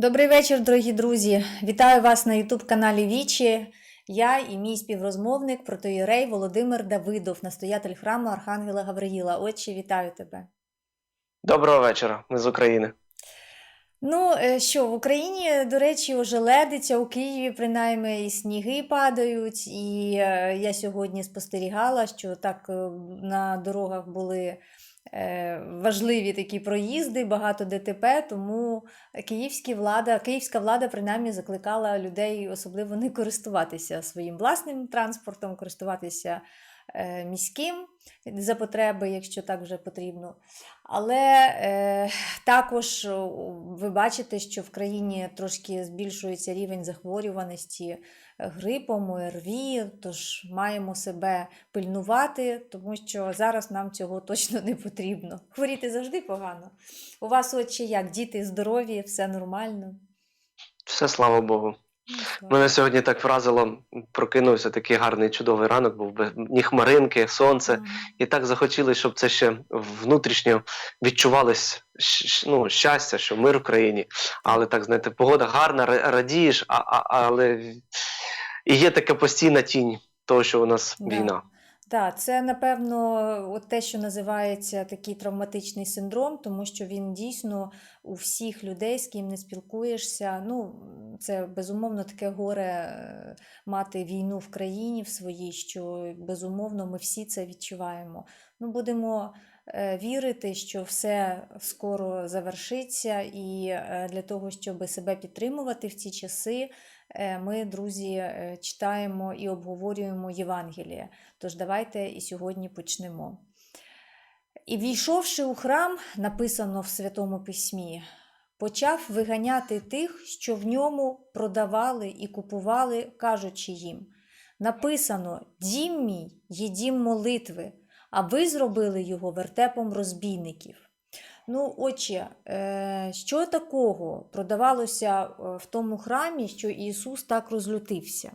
Добрий вечір, дорогі друзі! Вітаю вас на Ютуб-каналі Вічі. Я і мій співрозмовник протоїрей Володимир Давидов, настоятель храму Архангела Гавриїла. Отче, вітаю тебе. Доброго вечора, ми з України. Ну е, що, в Україні, до речі, уже ледиться, у Києві принаймні і сніги падають. І е, я сьогодні спостерігала, що так е, на дорогах були важливі такі проїзди, багато ДТП, тому київська влада, київська влада принаймні закликала людей особливо не користуватися своїм власним транспортом, користуватися е, міським за потреби, якщо так вже потрібно. Але е, також ви бачите, що в країні трошки збільшується рівень захворюваності грипом, ОРВІ, тож маємо себе пильнувати, тому що зараз нам цього точно не потрібно. Хворіти завжди погано. У вас отче як? Діти здорові, все нормально? Все слава Богу. Ну. Мене сьогодні так вразило, прокинувся такий гарний чудовий ранок, був би ні хмаринки, сонце. І так захотілося, щоб це ще внутрішньо відчувалось ну, щастя, що мир в країні. Але так, знаєте, погода гарна, ра- радієш, а, а, але і є така постійна тінь того, що у нас Да. війна. Так, це напевно от те, що називається такий травматичний синдром, тому що він дійсно у всіх людей, з ким не спілкуєшся. Ну, це безумовно таке горе е, мати війну в країні в своїй, що безумовно ми всі це відчуваємо. Ну, будемо е, вірити, що все скоро завершиться, і е, для того, щоб себе підтримувати в ці часи, ми, друзі, е, читаємо і обговорюємо Євангеліє. Тож давайте і сьогодні почнемо. І війшовши у храм, написано в Святому Письмі, почав виганяти тих, що в ньому продавали і купували, кажучи їм: написано: Дім мій є дім молитви, а ви зробили його вертепом розбійників. Ну, отче, е, що такого продавалося е, в тому храмі, що Ісус так розлютився?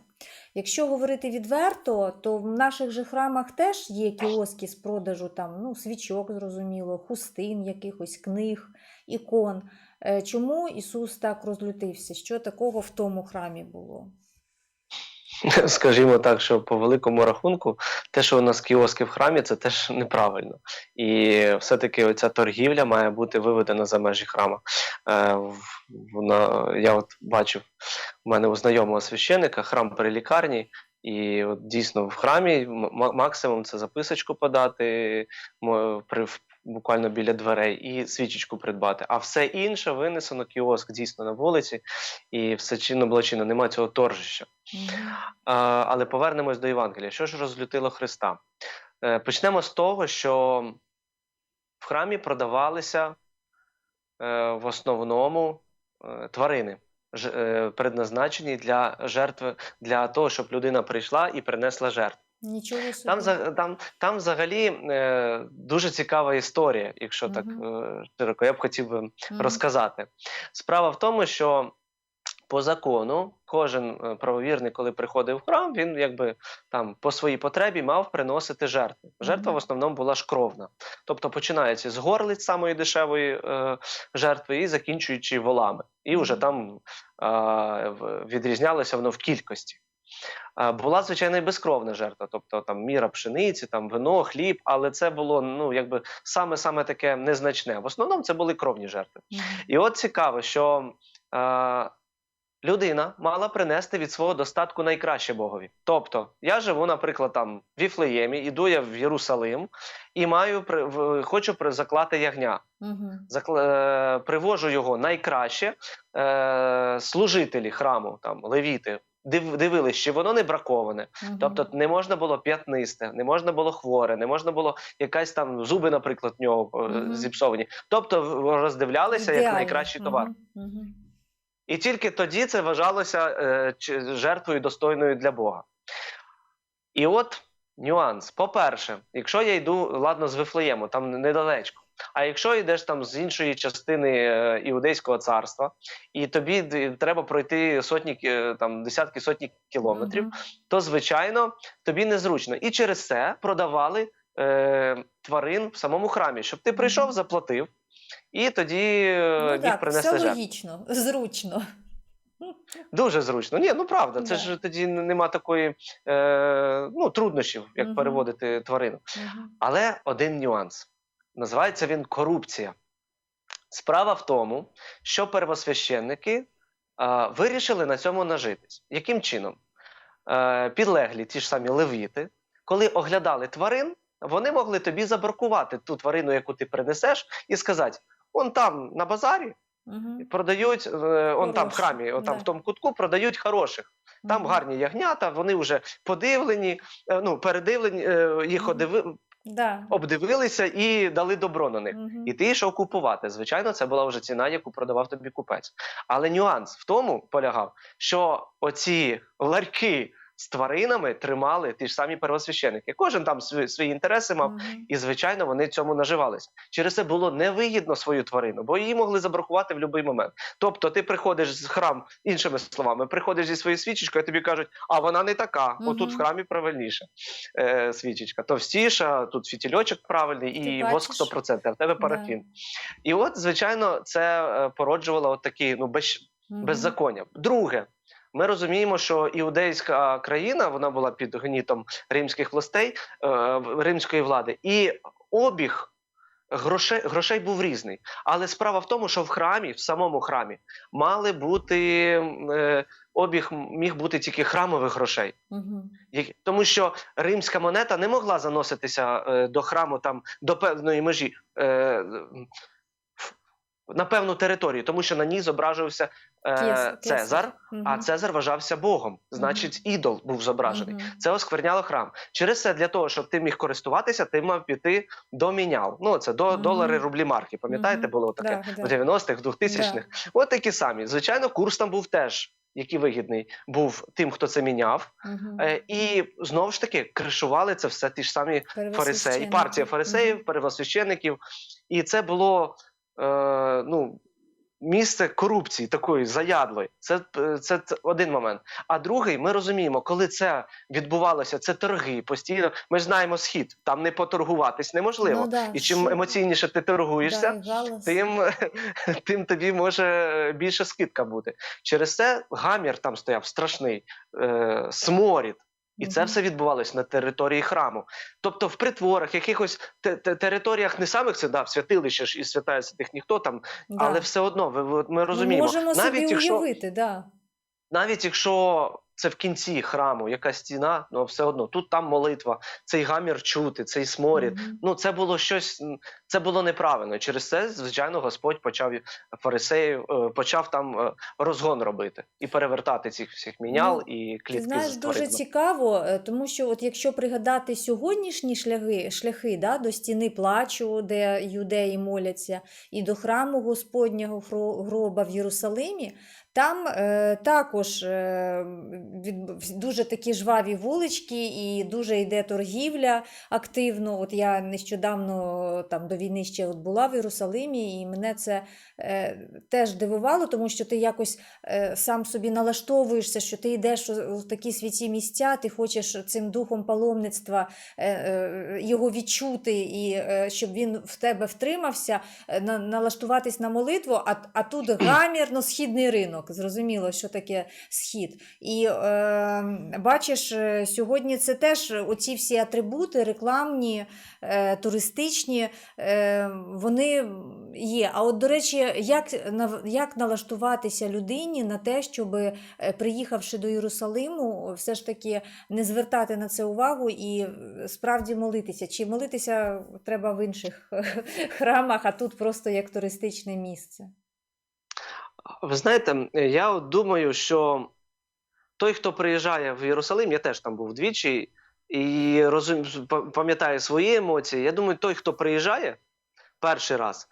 Якщо говорити відверто, то в наших же храмах теж є кіоски з продажу там, ну, свічок, зрозуміло, хустин, якихось книг, ікон. Е, Чому Ісус так розлютився? Що такого в тому храмі було? Скажімо так, що по великому рахунку, те, що у нас кіоски в храмі, це теж неправильно. І все-таки оця торгівля має бути виведена за межі храму. Е, вона, я от бачив у мене у знайомого священика храм при лікарні, і от дійсно в храмі максимум це записочку подати при, буквально біля дверей і свічечку придбати. А все інше винесено кіоск дійсно на вулиці, і все чинно благочинно, немає цього торжища. А, але повернемось до Євангелія. Що ж розлютило Христа? Е, Почнемо з того, що в храмі продавалися е, в основному е, тварини, предназначені для жертви, для того, щоб людина прийшла і принесла жертву. Нічого собі. Там, там, там взагалі е, дуже цікава історія, якщо так е, широко, я б хотів би розказати. Справа в тому, що по закону кожен е, правовірний, коли приходив в храм, він якби там по своїй потребі мав приносити жертви. Жертва в основному була ж кровна. Тобто починається з горлиць самої дешевої е, жертви і закінчуючи волами. І вже там е, відрізнялося воно в кількості. Була звичайно і безкровна жертва, тобто там міра пшениці, там вино, хліб, але це було ну якби саме саме таке незначне. В основному це були кровні жертви. І от цікаво, що е, людина мала принести від свого достатку найкраще Богові. Тобто, я живу, наприклад, там в Віфлеємі, іду я в Єрусалим і маю в- хочу при- заклати ягня. Закла, е, привожу його найкраще. Е, служителі храму, там левіти, дивились, чи воно не браковане. Мгм. Тобто не можна було п'ятнисте, не можна було хворе, не можна було якась там зуби, наприклад, в нього Мгм. зіпсовані. Тобто роздивлялися як найкращий товар. Мгм. Мгм. І тільки тоді це вважалося е, жертвою достойною для Бога. І от нюанс. По-перше, якщо я йду, ладно, з Вифлеєму, там недалечко. А якщо йдеш там з іншої частини е, іудейського царства, і тобі треба пройти сотні е, там десятки сотні кілометрів, Мгм. то звичайно тобі незручно. І через це продавали е, тварин в самому храмі, щоб ти прийшов, заплатив. і тоді е, Ну міг так, принести все логічно, зручно. Дуже зручно. Ні, ну правда, це Да. ж тоді нема такої е, ну, труднощів, як Мгм. переводити тварину. Мгм. Але один нюанс. Називається він корупція. Справа в тому, що первосвященники а, вирішили на цьому нажитись. Яким чином? Е, підлеглі, ті ж самі левіти, коли оглядали тварин, вони могли тобі забракувати ту тварину, яку ти принесеш, і сказати: он там на базарі Мгм. продають, е, он там в храмі, он там да. в тому кутку продають хороших. Там гарні ягнята, вони вже подивлені, е, ну, передивлені, е, їх Мгм. одиви, Да. обдивилися і дали добро на них. Угу. І ти йшов купувати. Звичайно, це була вже ціна, яку продавав тобі купець. Але нюанс в тому полягав, що оці ларьки з тваринами тримали ті ж самі первосвященники. Кожен там свої, свої інтереси мав. Мгм. І звичайно, вони цьому наживалися. Через це було невигідно свою тварину, бо її могли забракувати в будь-який момент. Тобто, ти приходиш з храм, іншими словами, приходиш зі своєю свічечкою, а тобі кажуть, а вона не така. Мгм. Отут в храмі правильніше е, свічечка. Товстіша, тут фітільочок правильний, Ти і бачиш? воск 100%, а в тебе парафін. І от, звичайно, це е, породжувало от такі ну, без, беззаконня. Друге, ми розуміємо, що іудейська країна вона була під гнітом римських властей, е, римської влади, і обіг. Грошей, грошей був різний, але справа в тому, що в храмі, в самому храмі, мали бути е, обіг міг бути тільки храмових грошей. Як- Тому що римська монета не могла заноситися е, до храму там до певної межі е, на певну територію, тому що на ній зображувався е. Цезар, а Цезар вважався Богом, значить, ідол був зображений. Це оскверняло храм. Через це для того, щоб ти міг користуватися, ти мав піти до мінял. Ну це до долари, рублі, марки. Пам'ятаєте, було таке Да, в 90-х, 2000-х. От такі самі. Звичайно, курс там був теж. Який вигідний був тим, хто це міняв, Мгм. Е, і знову ж таки кришували це все ті ж самі фарисеї, партія фарисеїв, Мгм. первосвящеників. І це було е, ну, місце корупції такої заядлої. Це, е, це, це один момент. А другий, ми розуміємо, коли це відбувалося, це торги постійно. Ми ж знаємо схід, там не поторгуватись неможливо. Ну, да, і чим що- емоційніше ти торгуєшся, Да, тим, тим тобі може більше скидка бути. Через це гамір там стояв страшний, е, сморід. І це все відбувалось на території храму. Тобто в притворах, якихось те- те- територіях не самих це да, в святилище ж і святає святих ніхто там, Да. але все одно ви, ми ми Ми розуміємо. можемо навіть собі якщо уявити, да. навіть якщо це в кінці храму, якась стіна, ну все одно тут там молитва, цей гамір чути, цей сморід. Мгм. Ну, це було щось, це було неправильно. Через це, звичайно, Господь почав фарисеїв, е, почав там е, розгон робити і перевертати цих всіх мінял Ну, і Ти клітки знаєш, з дуже цікаво, е, тому що от якщо пригадати сьогоднішні шляхи, шляхи да, до стіни плачу, де юдеї моляться, і до храму Господнього гроба в Єрусалимі, там е, також е, від, дуже такі жваві вулички і дуже йде торгівля активно. От я нещодавно там до війни ще от була в Єрусалимі, і мене це е, теж дивувало, тому що ти якось е, сам собі налаштовуєшся, що ти йдеш у- такі святі місця, ти хочеш цим духом паломництва е, е, його відчути, і е, щоб він в тебе втримався, е, на, налаштуватись на молитву, а, а тут гамірно східний ринок. Зрозуміло, що таке схід. І е, бачиш, сьогодні це теж оці всі атрибути рекламні, е, туристичні, е, вони є. А от, до речі, як, як налаштуватися людині на те, щоб, е, приїхавши до Єрусалиму, все ж таки не звертати на це увагу і е, справді молитися? Чи молитися треба в інших храмах, а тут просто як туристичне місце? Ви знаєте, я от думаю, що той, хто приїжджає в Єрусалим, я теж там був двічі і розум... пам'ятаю свої емоції. Я думаю, той, хто приїжджає перший раз,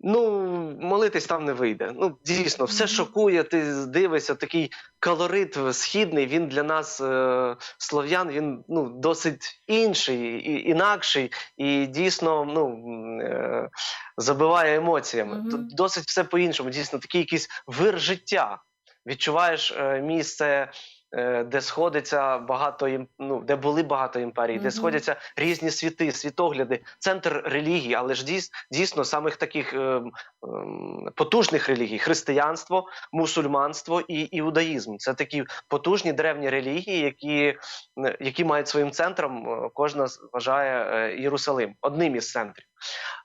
ну, молитись там не вийде. Ну, дійсно, все шокує, ти дивишся, такий колорит східний, він для нас, е, слов'ян, він ну, досить інший, і, інакший, і дійсно ну, е, забиває емоціями. Мгм. Тут досить все по-іншому. Дійсно, такий якийсь вир життя. Відчуваєш е, місце де сходиться багато ну, де були багато імперій, де сходяться різні світи, світогляди, центр релігії, але ж дійс, дійсно самих таких ем, ем, потужних релігій: християнство, мусульманство і іудаїзм. Це такі потужні древні релігії, які, е, які мають своїм центром, е, кожна вважає е, Єрусалим, одним із центрів.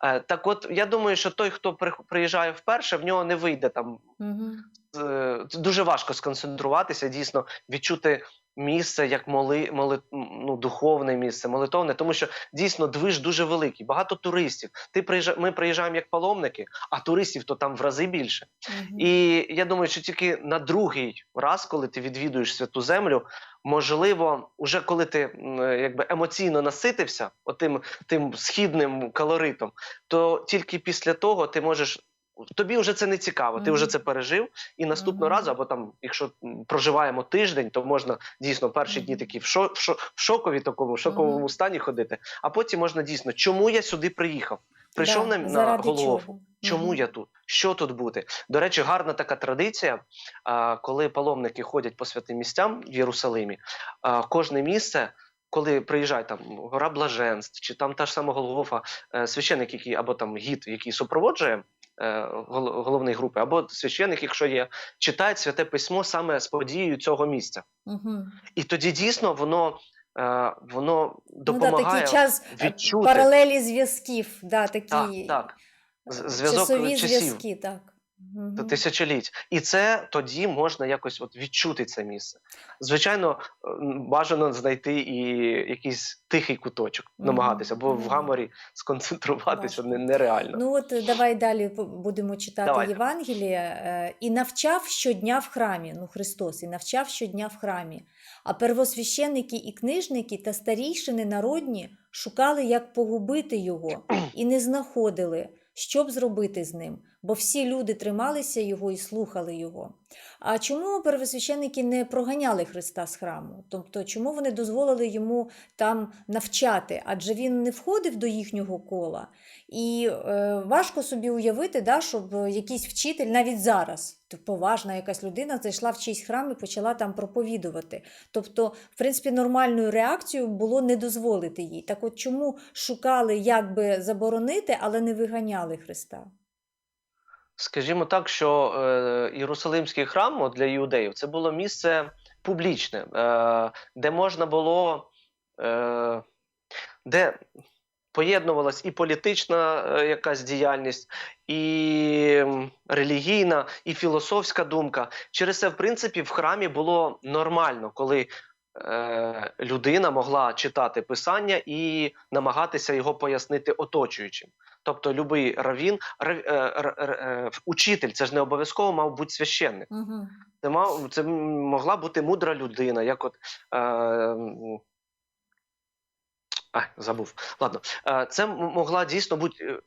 Е, Так, от я думаю, що той, хто при- приїжджає вперше, в нього не вийде там Угу. дуже важко сконцентруватися, дійсно відчути місце як моли, моли, ну, духовне місце, молитовне, тому що дійсно движ дуже великий, багато туристів. Ти приїжджа, ми приїжджаємо як паломники, а туристів то там в рази більше. І я думаю, що тільки на другий раз, коли ти відвідуєш святу землю, можливо, уже коли ти якби емоційно наситився отим тим східним колоритом, то тільки після того ти можеш. Тобі вже це не цікаво, ти вже це пережив, і наступного разу, або там, якщо проживаємо тиждень, то можна дійсно перші дні такі в, шо, в, шо, в шокові такому, в шоковому стані ходити, а потім можна дійсно, чому я сюди приїхав? Прийшов да, на, на чого? Чому я тут? Що тут бути? До речі, гарна така традиція, коли паломники ходять по святим місцям в Єрусалимі, кожне місце. Коли приїжджає там гора Блаженств, чи там та ж сама Голгофа, е, священик, який або там гід, який супроводжує головної групи, або священик, якщо є, читають святе письмо саме з подією цього місця. угу. І тоді дійсно воно, Воно допомагає Ну, да, такий час е, відчути. паралелі зв'язків, да, такі так, так. зв'язок часові часів. зв'язки, так. Та тисячоліть. І це тоді можна якось от відчути це місце. Звичайно, е, бажано знайти і якийсь тихий куточок, намагатися, бо в гаморі сконцентруватися Важко. нереально. Ну от е, давай далі будемо читати Давайте. Євангеліє. Е, І навчав щодня в храмі, ну Христос, і навчав щодня в храмі. А первосвященники і книжники та старійшини народні шукали, як погубити його, і не знаходили, що б зробити з ним, бо всі люди трималися його і слухали його. А чому первосвященники не проганяли Христа з храму? Тобто, чому вони дозволили йому там навчати? Адже він не входив до їхнього кола. І е, важко собі уявити, да, щоб якийсь вчитель навіть зараз, поважна якась людина, зайшла в чийсь храм і почала там проповідувати. Тобто, в принципі, нормальною реакцією було не дозволити їй. Так от чому шукали, як би заборонити, але не виганяли Христа? Скажімо так, що е, Єрусалимський храм для іудеїв це було місце публічне, е, де можна було, е, де поєднувалась і політична якась діяльність, і релігійна, і філософська думка. Через це, в принципі, в храмі було нормально, коли е, людина могла читати писання і намагатися його пояснити оточуючим. Тобто, любий равін, ра- е, е, учитель, це ж не обов'язково мав бути священник. Угу. Це мав це могла бути мудра людина, як от. Е, а, забув. Ладно, Е, це могла дійсно бути е,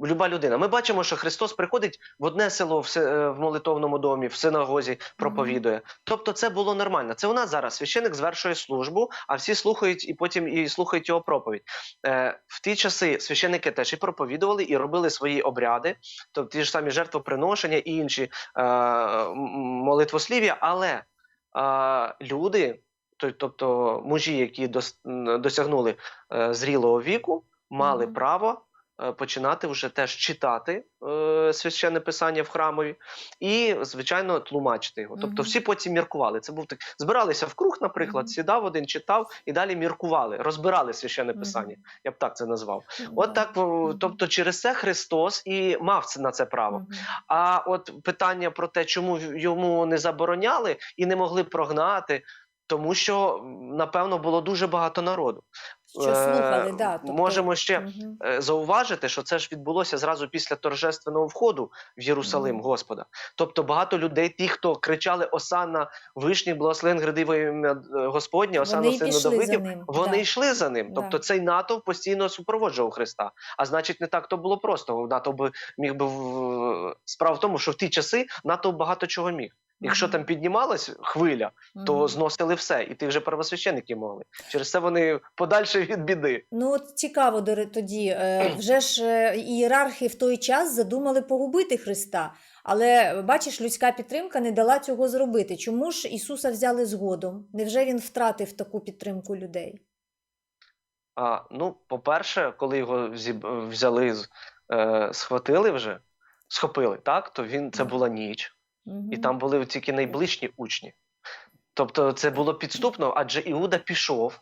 люба людина. Ми бачимо, що Христос приходить в одне село в, е, молитовному домі, в синагозі проповідує. Тобто, це було нормально. Це у нас зараз священик звершує службу, а всі слухають і потім і слухають його проповідь. Е, в ті часи священики теж і проповідували, і робили свої обряди, тобто ті ж самі жертвоприношення і інші е, молитвослів'я, але е, люди, тобто мужі, які дос, досягнули е, зрілого віку, мали право починати вже теж читати е, священне писання в храмові і, звичайно, тлумачити його. Тобто, всі потім міркували. Це був так, збиралися в круг, наприклад, сідав один, читав і далі міркували, розбирали священне писання. Я б так це назвав. От так, тобто, через це Христос і мав це- на це право. А от питання про те, чому йому не забороняли і не могли прогнати, тому що напевно було дуже багато народу. Що Е, слухали, да, тобто, Можемо ще е, зауважити, що це ж відбулося зразу після торжественного входу в Єрусалим Мгм. Господа. Тобто багато людей, ті, хто кричали Осанна Вишній, благословен грядиве ім'я е, Господнє, Осанна Вони сину Давидів, вони да. йшли за ним. Да. Тобто цей натовп постійно супроводжував Христа. А значить, не так то було просто. Натовп міг би в- справа в тому, що в ті часи натовп багато чого міг. Якщо там піднімалась хвиля, то зносили все, і тих же первосвященників могли. Через це вони подальше від біди. Ну, от цікаво тоді. е, Вже ж е, ієрархи в той час задумали погубити Христа. Але бачиш, людська підтримка не дала цього зробити. Чому ж Ісуса взяли згодом? Невже він втратив таку підтримку людей? А, ну, по-перше, коли його взяли, е, схватили вже, схопили, так, то він це була ніч, і там були тільки найближчі учні. Тобто це було підступно, адже Іуда пішов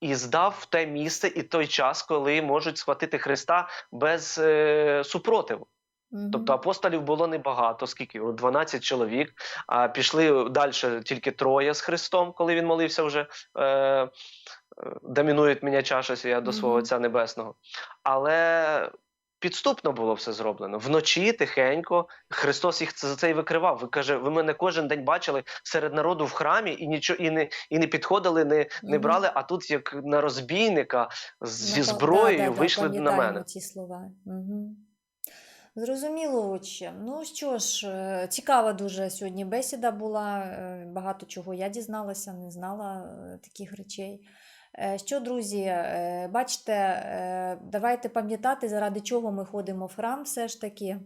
і здав в те місце і той час, коли можуть схватити Христа без е, супротиву. Мгм. Тобто апостолів було небагато, скільки? 12 чоловік, а пішли далі тільки троє з Христом, коли він молився вже. Е, е, Домінують мене чаша сія до свого. Отця Небесного. Але підступно було все зроблено. Вночі тихенько Христос їх за це і викривав. Ви каже, ви мене кожен день бачили серед народу в храмі і нічого і не, і не підходили, не, не брали, а тут як на розбійника зі Ну, та- зброєю да, да, да, вийшли на мене. ці слова. Угу. Зрозуміло, отче. Ну що ж, е, цікава дуже сьогодні бесіда була. е, Багато чого я дізналася, не знала е, таких речей. Е, Що, друзі, е, бачите, е, давайте пам'ятати, заради чого ми ходимо в храм все ж таки.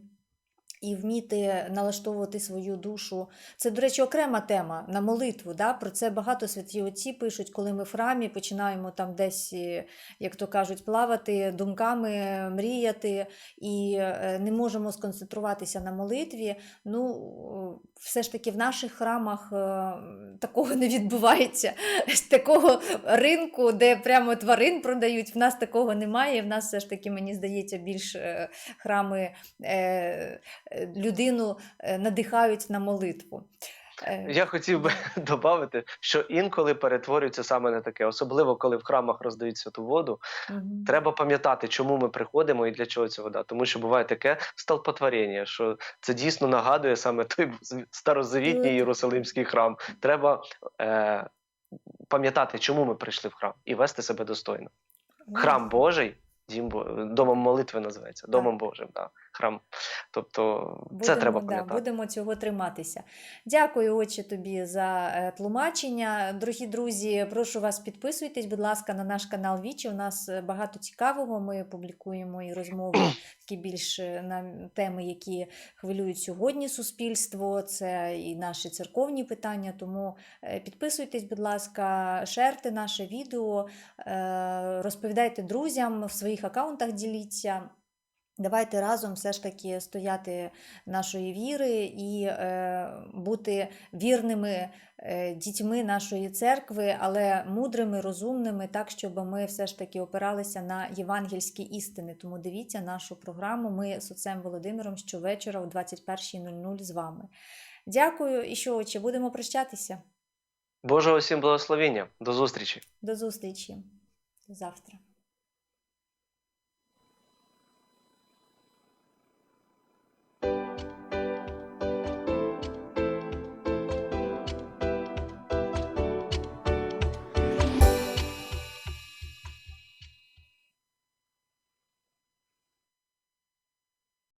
І вміти налаштовувати свою душу. Це, до речі, окрема тема на молитву. Да? Про це багато святі отці пишуть, коли ми в храмі починаємо там десь, як то кажуть, плавати думками, мріяти і не можемо сконцентруватися на молитві. Ну, все ж таки в наших храмах е, такого не відбувається. Такого ринку, де прямо тварин продають, в нас такого немає. В нас все ж таки, мені здається, більш е, храми е, людину надихають на молитву. Е, Я хотів би додати, що інколи перетворюється саме на таке, особливо коли в храмах роздають святу воду. мгм. Треба пам'ятати, чому ми приходимо і для чого ця вода. Тому що буває таке столпотворення, що це дійсно нагадує саме той старозавітній Єрусалимський храм. Треба е, пам'ятати, чому ми прийшли в храм, і вести себе достойно. Ну, Храм Божий, дім домом молитви називається, домом Божим. Да. Храм. Тобто, це Будемо, треба да, будемо цього триматися. Дякую, отче, тобі за е, тлумачення. Дорогі друзі, прошу вас підписуйтесь, будь ласка, на наш канал Вічі. У нас е, багато цікавого. Ми публікуємо і розмови такі більш е, на теми, які хвилюють сьогодні суспільство. Це і наші церковні питання. Тому підписуйтесь, будь ласка, шерте наше відео, розповідайте друзям в своїх аккаунтах діліться. Давайте разом все ж таки стояти нашої віри і е, бути вірними е, дітьми нашої церкви, але мудрими, розумними, так, щоб ми все ж таки опиралися на євангельські істини. Тому дивіться нашу програму. Ми з отцем Володимиром щовечора о 21.00 з вами. Дякую і що, чи будемо прощатися? Божого всім благословіння. До зустрічі. До зустрічі завтра.